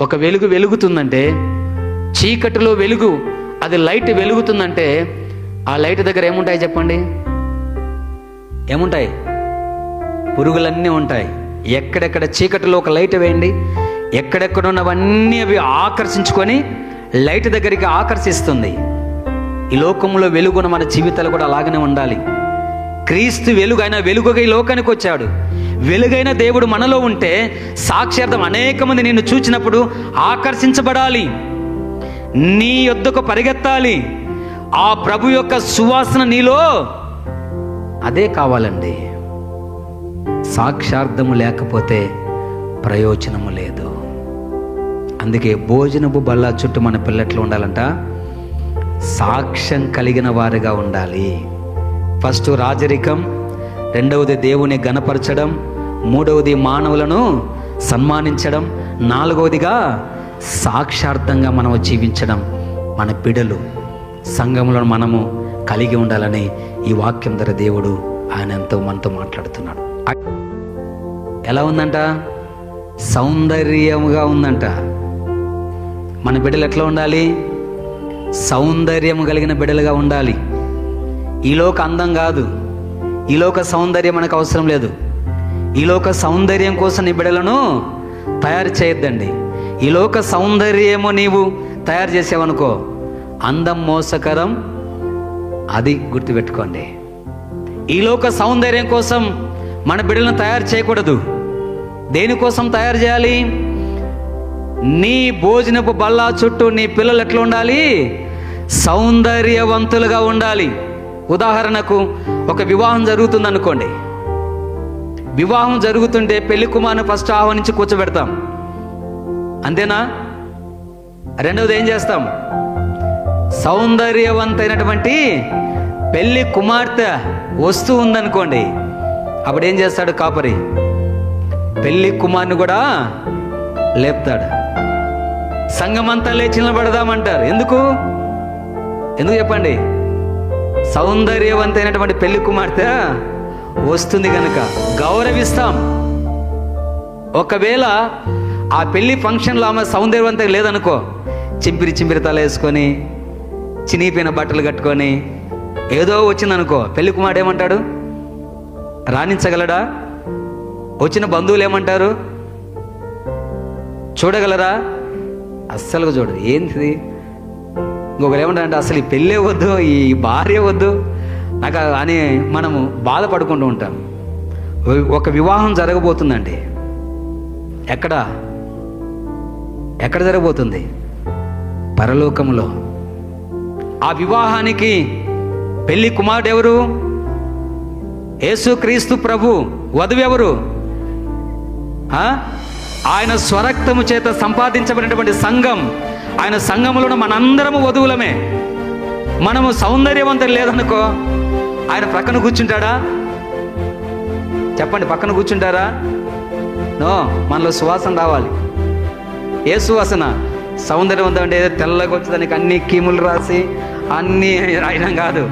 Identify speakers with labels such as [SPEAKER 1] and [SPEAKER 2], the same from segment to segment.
[SPEAKER 1] ఒక వెలుగు వెలుగుతుందంటే చీకటిలో వెలుగు అది లైట్ వెలుగుతుందంటే ఆ లైట్ దగ్గర ఏముంటాయి చెప్పండి? ఏముంటాయి? పురుగులన్నీ ఉంటాయి. ఎక్కడెక్కడ చీకటిలో ఒక లైట్ వేయండి ఎక్కడెక్కడ ఉన్నవన్నీ అవి ఆకర్షించుకొని లైట్ దగ్గరికి ఆకర్షిస్తుంది. ఈ లోకంలో వెలుగున మన జీవితాలు కూడా అలాగనే ఉండాలి. క్రీస్తు వెలుగు ఆయన వెలుగుగా ఈ లోకానికి వచ్చాడు. వెలుగైన దేవుడు మనలో ఉంటే సాక్షార్థం అనేక మంది నిన్ను చూచినప్పుడు ఆకర్షించబడాలి. నీ యొద్దకు పరిగెత్తాలి. ఆ ప్రభు యొక్క సువాసన నీలో అదే కావాలండి. సాక్షార్థము లేకపోతే ప్రయోజనము లేదు. అందుకే భోజనపు బల్ల చుట్టూ మన పిల్లట్లు ఉండాలంట. సాక్ష్యం కలిగిన వారిగా ఉండాలి. ఫస్ట్ రాజరికం రెండవది దేవుని గణపరచడం మూడవది మానవులను సన్మానించడం నాలుగవదిగా సాక్షార్థంగా మనము జీవించడం మన పిడలు సంఘములను మనము కలిగి ఉండాలని ఈ వాక్యం ధర దేవుడు ఆయన ఎంతో మనతో మాట్లాడుతున్నాడు. ఎలా ఉందంట? సౌందర్యముగా ఉందంట. మన బిడ్డలు ఎట్లా ఉండాలి? సౌందర్యము కలిగిన బిడ్డలుగా ఉండాలి. ఈలోక అందం కాదు. ఈలోక సౌందర్యం మనకు అవసరం లేదు. ఈలోక సౌందర్యం కోసం నీ బిడలను తయారు చేయొద్దండి. ఈలోక సౌందర్యము నీవు తయారు చేసావనుకో అందం మోసకరం అది గుర్తుపెట్టుకోండి. ఈలోక సౌందర్యం కోసం మన బిడ్డలను తయారు చేయకూడదు. దేనికోసం తయారు చేయాలి? నీ భోజనపు బల్ల చుట్టూ నీ పిల్లలు ఎట్లా ఉండాలి? సౌందర్యవంతులుగా ఉండాలి. ఉదాహరణకు ఒక వివాహం జరుగుతుంది అనుకోండి వివాహం జరుగుతుంటే పెళ్ళి కుమార్ని ఫస్ట్ ఆహ్వానించి కూర్చోబెడతాం. అంతేనా? రెండవది ఏం చేస్తాం? సౌందర్యవంతైనటువంటి పెళ్ళి కుమార్తె వస్తూ ఉందనుకోండి. అప్పుడు ఏం చేస్తాడు కాపరి? పెళ్ళి కుమార్ని కూడా లేపుతాడు. సంఘమంతా లేచి నిలబడదామంటారు. ఎందుకు? ఎందుకు చెప్పండి? సౌందర్యవంతైనటువంటి పెళ్ళి కుమార్తె వస్తుంది కనుక గౌరవిస్తాం. ఒకవేళ ఆ పెళ్ళి ఫంక్షన్లో ఆమె సౌందర్యవంతంగా లేదనుకో చింపిరి చింపిరి తల వేసుకొని చినిగిపోయిన బట్టలు కట్టుకొని ఏదో వచ్చిందనుకో పెళ్ళి కుమారుడు ఏమంటాడు? రాణించగలడా? వచ్చిన బంధువులు ఏమంటారు? చూడగలరా? అస్సలుగా చూడదు ఏంటిది? ఇంకొకరు ఏమంటారంటే అసలు ఈ పెళ్ళే వద్దు ఈ భార్య వద్దు. నాకు అని మనము బాధపడుకుంటూ ఉంటాం. ఒక వివాహం జరగబోతుందండి. ఎక్కడ? ఎక్కడ జరగబోతుంది? పరలోకంలో. ఆ వివాహానికి పెళ్ళి కుమారుడు ఎవరు? యేసుక్రీస్తు ప్రభు. వధువు ఎవరు? ఆయన స్వరక్తము చేత సంపాదించబడినటువంటి సంఘం ఆయన సంఘములను మనందరము వధువులమే. మనము సౌందర్యవంతులు లేదనుకో ఆయన పక్కన కూర్చుంటాడా? చెప్పండి పక్కన కూర్చుంటారా? నో మనలో సువాసన రావాలి. ఏ సువాసన? సౌందర్యవంతం అంటే ఏదో తెల్లగా వచ్చేదానికి అన్ని కీములు రాసి అన్నీ రాయడం కాదు.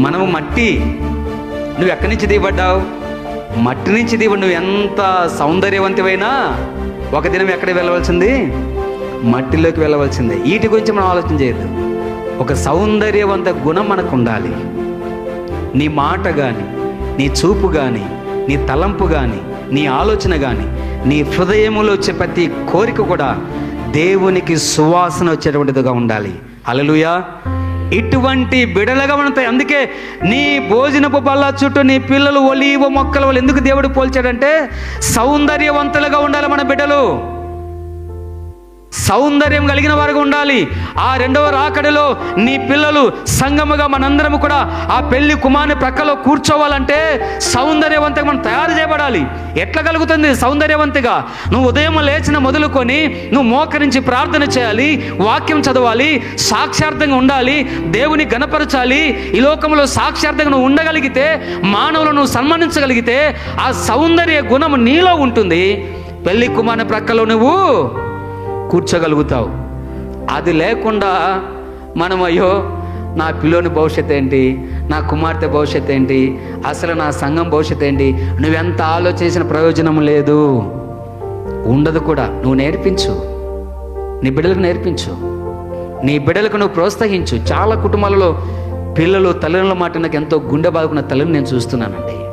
[SPEAKER 1] మనము మట్టి. నువ్వు ఎక్కడి నుంచి దిగబడ్డావు? మట్టి నుంచి దేవుడు నువ్వు ఎంత సౌందర్యవంతమైనా ఒక దినం ఎక్కడ వెళ్ళవలసింది? మట్టిలోకి వెళ్ళవలసిందే. వీటి గురించి మనం ఆలోచన చేయొద్దు. ఒక సౌందర్యవంత గుణం మనకు ఉండాలి నీ మాట కానీ నీ చూపు కానీ నీ తలంపు కానీ నీ ఆలోచన కానీ నీ హృదయంలో వచ్చే ప్రతి కోరిక కూడా దేవునికి సువాసన వచ్చేటువంటిదిగా ఉండాలి. అలలుయా ఇటువంటి బిడలుగా ఉంటాయి. అందుకే నీ భోజనపు బల్ల చుట్టూ నీ పిల్లలు ఒలీవ మొక్కల వాళ్ళు ఎందుకు దేవుడు పోల్చాడంటే సౌందర్యవంతులుగా ఉండాలి మన బిడ్డలు. సౌందర్యం కలిగిన వారుగా ఉండాలి. ఆ రెండవ రాకడలో నీ పిల్లలు సంగముగా మనందరము కూడా ఆ పెళ్ళి కుమార్ని ప్రక్కలో కూర్చోవాలంటే సౌందర్యవంతంగా మనం తయారు చేయబడాలి. ఎట్లా కలుగుతుంది సౌందర్యవంతిగా? నువ్వు ఉదయం లేచిన మొదలుకొని నువ్వు మోకరించి ప్రార్థన చేయాలి వాక్యం చదవాలి సాక్షార్థంగా ఉండాలి దేవుని గణపరచాలి ఈ లోకంలో సాక్షార్థంగా నువ్వు ఉండగలిగితే మానవులను సన్మానించగలిగితే ఆ సౌందర్య గుణం నీలో ఉంటుంది. పెళ్ళి కుమార్ని ప్రక్కలో నువ్వు కూర్చోగలుగుతావు. అది లేకుండా మనం అయ్యో నా పిల్లోని భవిష్యత్ ఏంటి? నా కుమార్తె భవిష్యత్ ఏంటి? అసలు నా సంఘం భవిష్యత్ ఏంటి? నువ్వెంత ఆలోచించిన ప్రయోజనం లేదు. ఉండదు కూడా. నువ్వు నేర్పించు. నీ బిడ్డలకు నేర్పించు. నీ బిడ్డలకు నువ్వు ప్రోత్సహించు. చాలా కుటుంబాలలో పిల్లలు తల్లిదండ్రుల మాట నాకు ఎంతో గుండె బాగున్న తల్లిని నేను చూస్తున్నానండి.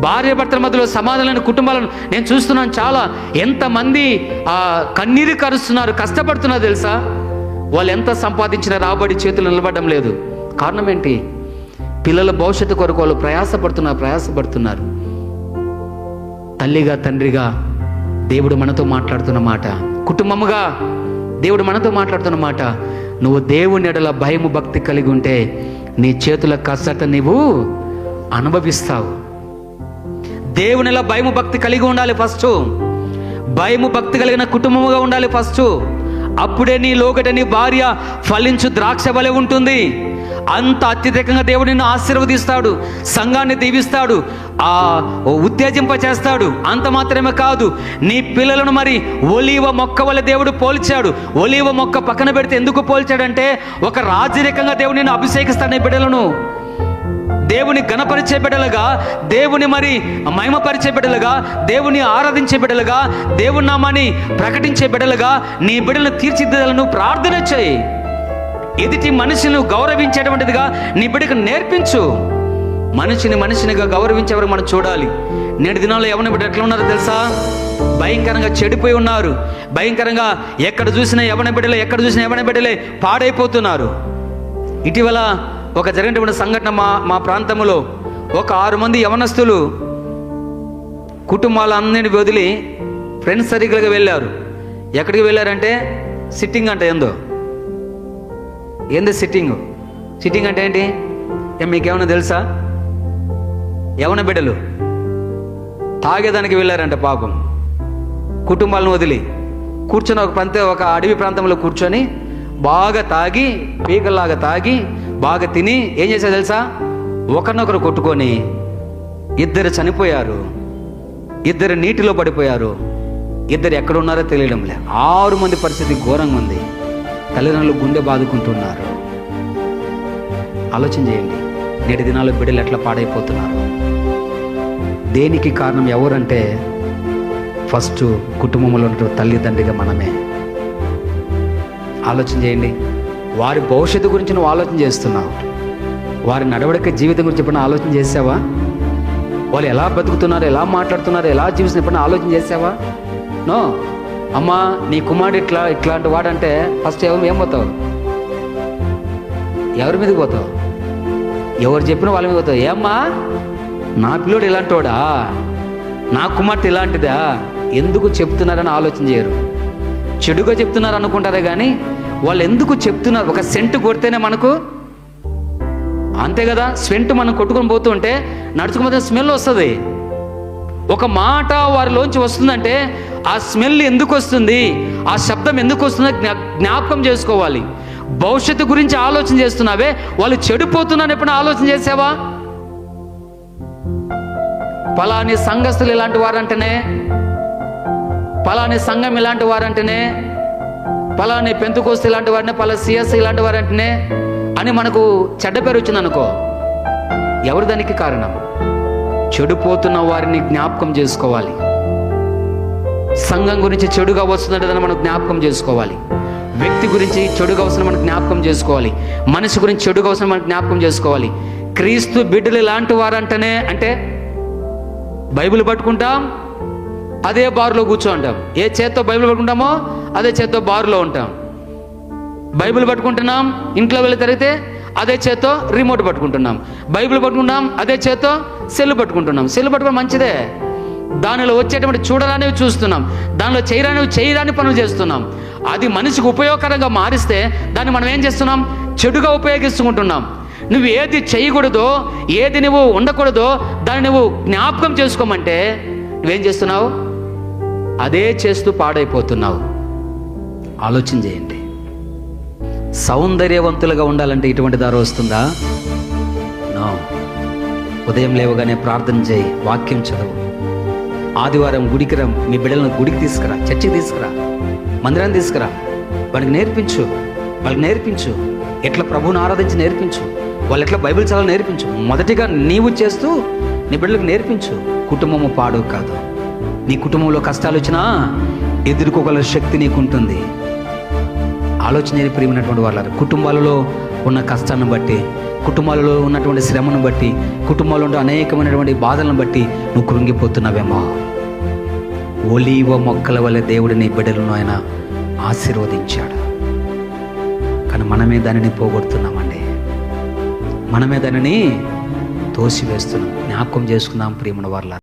[SPEAKER 1] భార్య భర్తల మధ్యలో సమాధానమైన కుటుంబాలను నేను చూస్తున్నాను చాలా. ఎంతమంది ఆ కన్నీరు కరుస్తున్నారు కష్టపడుతున్నారు తెలుసా? వాళ్ళు ఎంత సంపాదించిన రాబడి చేతులు నిలబడడం లేదు. కారణం ఏంటి? పిల్లల భవిష్యత్తు కొరకు వాళ్ళు ప్రయాసపడుతున్నారు ప్రయాసపడుతున్నారు. తల్లిగా తండ్రిగా దేవుడు మనతో మాట్లాడుతున్న మాట. కుటుంబముగా దేవుడు మనతో మాట్లాడుతున్న మాట. నువ్వు దేవుని ఎడల భయము భక్తి కలిగి ఉంటే నీ చేతుల కసట నీవు అనుభవిస్తావు. దేవునిలా భయము భక్తి కలిగి ఉండాలి ఫస్ట్. భయము భక్తి కలిగిన కుటుంబముగా ఉండాలి ఫస్ట్. అప్పుడే నీ లోగట నీ భార్య ఫలించు ద్రాక్ష వలె ఉంటుంది. అంత అత్యధికంగా దేవుడు నిన్ను ఆశీర్వదిస్తాడు సంఘాన్ని దీవిస్తాడు ఆ ఉత్తేజింప చేస్తాడు. అంత మాత్రమే కాదు నీ పిల్లలను మరి ఒలీవ మొక్క వల్ల దేవుడు పోల్చాడు. ఒలీవ మొక్క పక్కన పెడితే ఎందుకు పోల్చాడంటే ఒక రాజరికంగా దేవుడు నిన్ను అభిషేకిస్తాడు నీ బిడ్డలను. దేవుని గణపరిచే బిడ్డలుగా దేవుని మరి మహిమపరిచే బిడ్డలుగా దేవుని ఆరాధించే బిడ్డలుగా దేవుని నామాన్ని ప్రకటించే బిడ్డలుగా నీ బిడ్డలను తీర్చిదిద్దాలను ప్రార్థన చేయి. ఎదుటి మనిషిని గౌరవించేటువంటిదిగా నీ బిడ్డకు నేర్పించు. మనిషిని మనిషినిగా గౌరవించేవారు మనం చూడాలి. నేటి దినాల్లో ఎవరిని బిడ్డ ఎట్లా ఉన్నారో తెలుసా? భయంకరంగా చెడిపోయి ఉన్నారు. భయంకరంగా ఎక్కడ చూసినా ఎవరి బిడ్డలే ఎక్కడ చూసినా ఎవరి బిడ్డలే పాడైపోతున్నారు. ఇటీవల ఒక జరిగినటువంటి సంఘటన మా మా ప్రాంతంలో ఒక ఆరు మంది యవనస్తులు కుటుంబాలన్నిటిని వదిలి ఫ్రెండ్స్ సర్కిల్గా వెళ్ళారు. ఎక్కడికి వెళ్ళారంటే సిట్టింగ్ అంటే ఏందో? ఏంది సిట్టింగ్ సిట్టింగ్ అంటే ఏంటి? మీకేమైనా తెలుసా? యవన బిడ్డలు తాగేదానికి వెళ్ళారంట పాపం. కుటుంబాలను వదిలి కూర్చొని ఒక ప్రాంత ఒక అడవి ప్రాంతంలో కూర్చొని బాగా తాగి పీకల్లాగా తాగి బాగా తిని ఏం చేశారు తెలుసా? ఒకరినొకరు కొట్టుకొని ఇద్దరు చనిపోయారు. ఇద్దరు నీటిలో పడిపోయారు. ఇద్దరు ఎక్కడున్నారో తెలియడం లే ఆరు మంది పరిస్థితి ఘోరంగా ఉంది. తల్లిదండ్రులు గుండె బాదుకుంటున్నారు. ఆలోచన చేయండి. నేటి దినాల్లో బిడ్డలు ఎట్లా పాడైపోతున్నారు? దేనికి కారణం ఎవరంటే ఫస్ట్ కుటుంబంలో ఉన్న తల్లిదండ్రిగా మనమే. ఆలోచన చేయండి. వారి భవిష్యత్తు గురించి నువ్వు ఆలోచన చేస్తున్నావు. వారి నడవడిక జీవితం గురించి ఎప్పుడైనా ఆలోచన చేసావా? వాళ్ళు ఎలా బతుకుతున్నారు ఎలా మాట్లాడుతున్నారు ఎలా జీవిస్తున్న ఎప్పుడైనా ఆలోచన చేసావా? నో. అమ్మా నీ కుమారుడు ఇట్లా ఇట్లాంటి వాడంటే ఫస్ట్ ఎవరు ఏం పోతావు? ఎవరి మీదకి పోతావు? ఎవరు చెప్పినా వాళ్ళ మీద పోతావు. ఏమ్మా? నా పిల్లోడు ఇలాంటోడా? నా కుమార్తె ఇలాంటిదా? ఎందుకు చెప్తున్నారని ఆలోచన చేయరు. చెడుగా చెప్తున్నారు అనుకుంటారే కానీ వాళ్ళు ఎందుకు చెప్తున్నారు ఒక సెంటు కొడితేనే మనకు? అంతే కదా స్వెంట్ మనం కొట్టుకొని పోతుంటే నడుచుకుపోతే స్మెల్ వస్తుంది. ఒక మాట వారిలోంచి వస్తుందంటే ఆ స్మెల్ ఎందుకు వస్తుంది? ఆ శబ్దం ఎందుకు వస్తుందో జ్ఞా జ్ఞాపకం చేసుకోవాలి. భవిష్యత్తు గురించి ఆలోచన చేస్తున్నావే వాళ్ళు చెడిపోతున్నాను ఎప్పుడు ఆలోచన చేసావా? పలాని సంఘస్థులు ఇలాంటి వారంటేనే పలాని సంఘం ఇలాంటి వారంటేనే పలాని పెంతుకోస్తే ఇలాంటి వారిని పలా సిఎస్ ఇలాంటి వారంటేనే అని మనకు చెడ్డ పేరు వచ్చింది అనుకో. ఎవరు దానికి కారణం? చెడిపోతున్న వారిని జ్ఞాపకం చేసుకోవాలి. సంఘం గురించి చెడుగా వస్తుందంటే మనం జ్ఞాపకం చేసుకోవాలి. వ్యక్తి గురించి చెడుగా వస్తున్న మనం జ్ఞాపకం చేసుకోవాలి. మనిషి గురించి చెడుగా వస్తున్న మనం జ్ఞాపకం చేసుకోవాలి. క్రీస్తు బిడ్డలు ఇలాంటి వారంటనే అంటే బైబిల్ పట్టుకుంటాం అదే బారులో కూర్చో ఉంటాం ఏ చేత్తో బైబిల్ పట్టుకుంటామో అదే చేత్తో బారులో ఉంటాం. బైబిల్ పట్టుకుంటున్నాం ఇంట్లో వెళ్ళి తిరిగితే అదే చేత్తో రిమోట్ పట్టుకుంటున్నాం. బైబిల్ పట్టుకుంటున్నాం అదే చేత్తో సెల్ పట్టుకుంటున్నాం. సెల్ పట్టుకోవడం మంచిదే. దానిలో వచ్చేటువంటి చూడరానివి చూస్తున్నాం. దానిలో చేయరానివి చేయరాని పనులు చేస్తున్నాం. అది మనిషికి ఉపయోగకరంగా మారిస్తే దాన్ని మనం ఏం చేస్తున్నాం? చెడుగా ఉపయోగిస్తుంటున్నాం. నువ్వు ఏది చేయకూడదో ఏది నువ్వు ఉండకూడదో దాన్ని నువ్వు జ్ఞాపకం చేసుకోమంటే నువ్వేం చేస్తున్నావు? అదే చేస్తూ పాడైపోతున్నావు. ఆలోచన చేయండి. సౌందర్యవంతులుగా ఉండాలంటే ఇటువంటి దారి వస్తుందా? నో. ఉదయం లేవగానే ప్రార్థన చేయి వాక్యం చదువు. ఆదివారం గుడికి రా మీ బిడ్డలను గుడికి తీసుకురా చర్చికి తీసుకురా మందిరాన్ని తీసుకురా. వాళ్ళకి నేర్పించు వాళ్ళకి నేర్పించు. ఎట్లా ప్రభువుని ఆరాధించి నేర్పించు. వాళ్ళు ఎట్లా బైబిల్ చదవాలి నేర్పించు. మొదటిగా నీవు చేస్తూ నీ బిడ్డలకు నేర్పించు. కుటుంబము పాడు కాదు. నీ కుటుంబంలో కష్టాలు వచ్చినా ఎదుర్కోగల శక్తి నీకుంటుంది. ఆలోచన ప్రియమైనటువంటి వాళ్ళ కుటుంబాలలో ఉన్న కష్టాన్ని బట్టి కుటుంబాలలో ఉన్నటువంటి శ్రమను బట్టి కుటుంబాల్లో ఉన్న అనేకమైనటువంటి బాధలను బట్టి నువ్వు కృంగిపోతున్నావేమో. ఒలీవ మొక్కల వల్ల దేవుడు నీ బిడ్డలను ఆయన ఆశీర్వదించాడు. కానీ మనమే దానిని పోగొడుతున్నామండి. మనమే దానిని తోసివేస్తున్నాం. జ్ఞాపకం చేసుకుందాం ప్రియమున వాళ్ళ